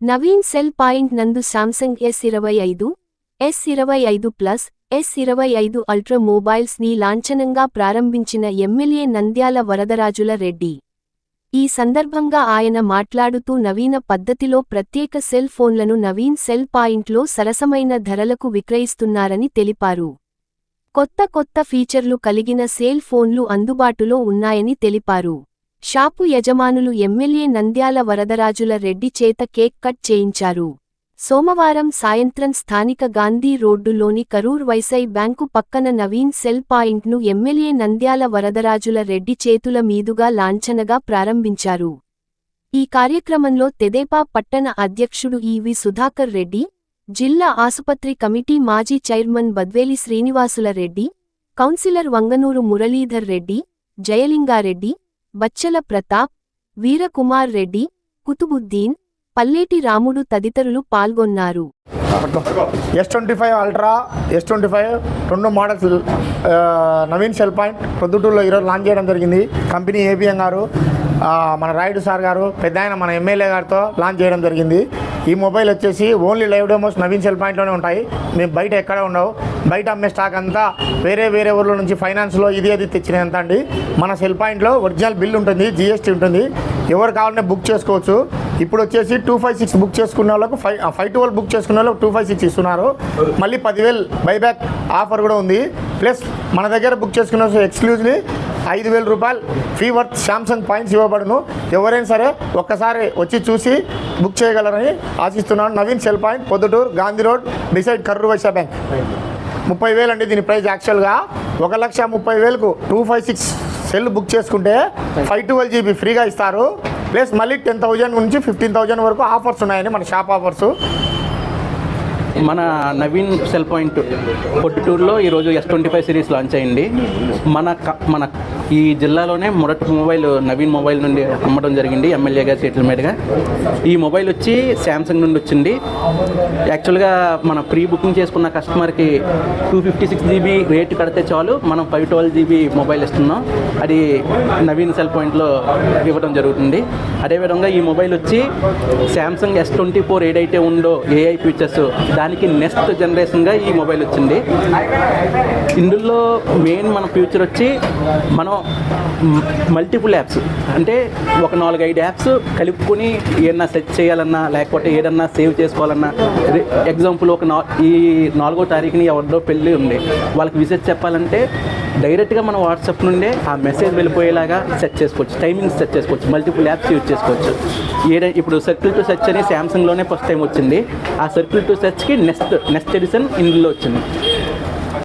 Naveen cell point నందు Samsung S ఇరవై ఐదు ఎస్ ఇరవై ఐదు ప్లస్ ఎస్ ఇరవై ఐదు అల్ట్రా మొబైల్స్ని లాంఛనంగా ప్రారంభించిన ఎమ్మెల్యే నంద్యాల వరదరాజుల రెడ్డి. ఈ సందర్భంగా ఆయన మాట్లాడుతూ నవీన పద్ధతిలో ప్రత్యేక సెల్ ఫోన్లను నవీన్ సెల్ పాయింట్లో సరసమైన ధరలకు విక్రయిస్తున్నారని తెలిపారు. కొత్త కొత్త ఫీచర్లు కలిగిన సేల్ ఫోన్లు అందుబాటులో ఉన్నాయని తెలిపారు. షాపు యజమానులు ఎమ్మెల్యే నంద్యాల వరదరాజుల రెడ్డి చేత కేక్ కట్ చేయించారు. సోమవారం సాయంత్రం స్థానిక గాంధీ రోడ్డులోని కరూర్ వైసై బ్యాంకు పక్కన నవీన్ సెల్ పాయింట్ను ఎమ్మెల్యే నంద్యాల వరదరాజుల రెడ్డి చేతుల మీదుగా లాంఛనగా ప్రారంభించారు. ఈ కార్యక్రమంలో తెదేపా పట్టణ అధ్యక్షుడు ఈవి సుధాకర్ రెడ్డి జిల్లా ఆసుపత్రి కమిటీ మాజీ చైర్మన్ బద్వేలి శ్రీనివాసుల రెడ్డి కౌన్సిలర్ వంగనూరు మురళీధర్ రెడ్డి జయలింగారెడ్డి బచ్చల ప్రతాప్ వీరకుమార్ రెడ్డి కుతుబుద్దీన్ పల్లేటి రాముడు తదితరులు పాల్గొన్నారు. S twenty five ultra S twenty five రెండు మోడల్స్ నవీన్ సెల్ పాయింట్ ప్రొద్దుటూరులో ఈరోజు లాంచ్ చేయడం జరిగింది. కంపెనీ ఏబిఎం గారు మన రాయుడు సార్ గారు పెద్ద మన ఎమ్మెల్యే గారితో లాంచ్ చేయడం జరిగింది. ఈ మొబైల్ వచ్చేసి only live demos Naveen cell పాయింట్లోనే ఉంటాయి. మేము బయట ఎక్కడ ఉండవు. బయట అమ్మే స్టాక్ అంతా వేరే వేరే ఊర్ల నుంచి ఫైనాన్స్లో ఇది అది తెచ్చినంత అండి. మన సెల్ పాయింట్లో ఒరిజినల్ బిల్ ఉంటుంది జిఎస్టీ ఉంటుంది. ఎవరు కావాలన్నా బుక్ చేసుకోవచ్చు. ఇప్పుడు వచ్చేసి టూ ఫైవ్ సిక్స్ బుక్ చేసుకున్న వాళ్ళకు ఫైవ్ ఫైవ్ ట్వెల్వ్ బుక్ చేసుకున్న వాళ్ళకు టూ ఫైవ్ సిక్స్ ఇస్తున్నారు. మళ్ళీ పదివేలు బైబ్యాక్ ఆఫర్ కూడా ఉంది. ప్లస్ మన దగ్గర బుక్ చేసుకున్న ఎక్స్క్లూజివ్లీ ఐదు వేల రూపాయలు. ఫీ వర్త్ శాంసంగ్ పాయింట్స్ ఇవ్వబడును. ఎవరైనా సరే ఒక్కసారి వచ్చి చూసి బుక్ చేయగలరని ఆశిస్తున్నాను. Naveen cell point Proddatur Gandhi road beside Karur Vysya bank. ముప్పై వేలు అండి దీని ప్రైస్ యాక్చువల్గా ఒక లక్ష ముప్పై వేలకు two five six cell book చేసుకుంటే ఫైవ్ ట్వెల్వ్ జీబీ ఫ్రీగా ఇస్తారు. ప్లస్ మళ్ళీ టెన్ థౌజండ్ నుంచి ఫిఫ్టీన్ థౌజండ్ వరకు ఆఫర్స్ ఉన్నాయండి మన షాప్ ఆఫర్స్. మన నవీన్ సెల్ పాయింట్ పొట్టుటూరులో ఈరోజు S twenty five series launch అయింది. మన క- మన ఈ జిల్లాలోనే మొదటి మొబైల్ నవీన్ మొబైల్ నుండి అమ్మడం జరిగింది ఎమ్మెల్యే గారి ఈ మొబైల్ వచ్చి శాంసంగ్ నుండి వచ్చింది. యాక్చువల్గా మన ప్రీ బుకింగ్ చేసుకున్న కస్టమర్కి two fifty six GB rate కడితే చాలు మనం ఫైవ్ ట్వెల్వ్ జీబీ మొబైల్ ఇస్తున్నాం. అది నవీన్ సెల్ పాయింట్లో ఇవ్వడం జరుగుతుంది. అదేవిధంగా ఈ మొబైల్ వచ్చి శాంసంగ్ ఎస్ ట్వంటీ ఫోర్ ఏదైతే ఉందో ఏఐ ఫీచర్స్ దానికి నెక్స్ట్ జనరేషన్గా ఈ మొబైల్ వచ్చింది. ఇందులో మెయిన్ మన ఫ్యూచర్ వచ్చి మనం మల్టిపుల్ యాప్స్ అంటే ఒక నాలుగు ఐదు యాప్స్ కలుపుకొని ఏదన్నా సెర్చ్ చేయాలన్నా లేకపోతే ఏదన్నా సేవ్ చేసుకోవాలన్నా. ఎగ్జాంపుల్ ఒక నా ఈ నాలుగో తారీఖుని ఎవరిదో పెళ్ళి ఉంది. వాళ్ళకి విజిట్ చెప్పాలంటే డైరెక్ట్గా మన వాట్సాప్ నుండే ఆ మెసేజ్ వెళ్ళిపోయేలాగా సెట్ చేసుకోవచ్చు. టైమింగ్స్ సెట్ చేసుకోవచ్చు. మల్టిపుల్ యాప్స్ యూజ్ చేసుకోవచ్చు. ఏదైనా ఇప్పుడు సర్కిల్ టు సెర్చ్ అని శాంసంగ్లోనే ఫస్ట్ టైం వచ్చింది. ఆ సర్కిల్ టు సెర్చ్కి నెక్స్ట్ నెక్స్ట్ ఎడిషన్ ఇందులో వచ్చింది.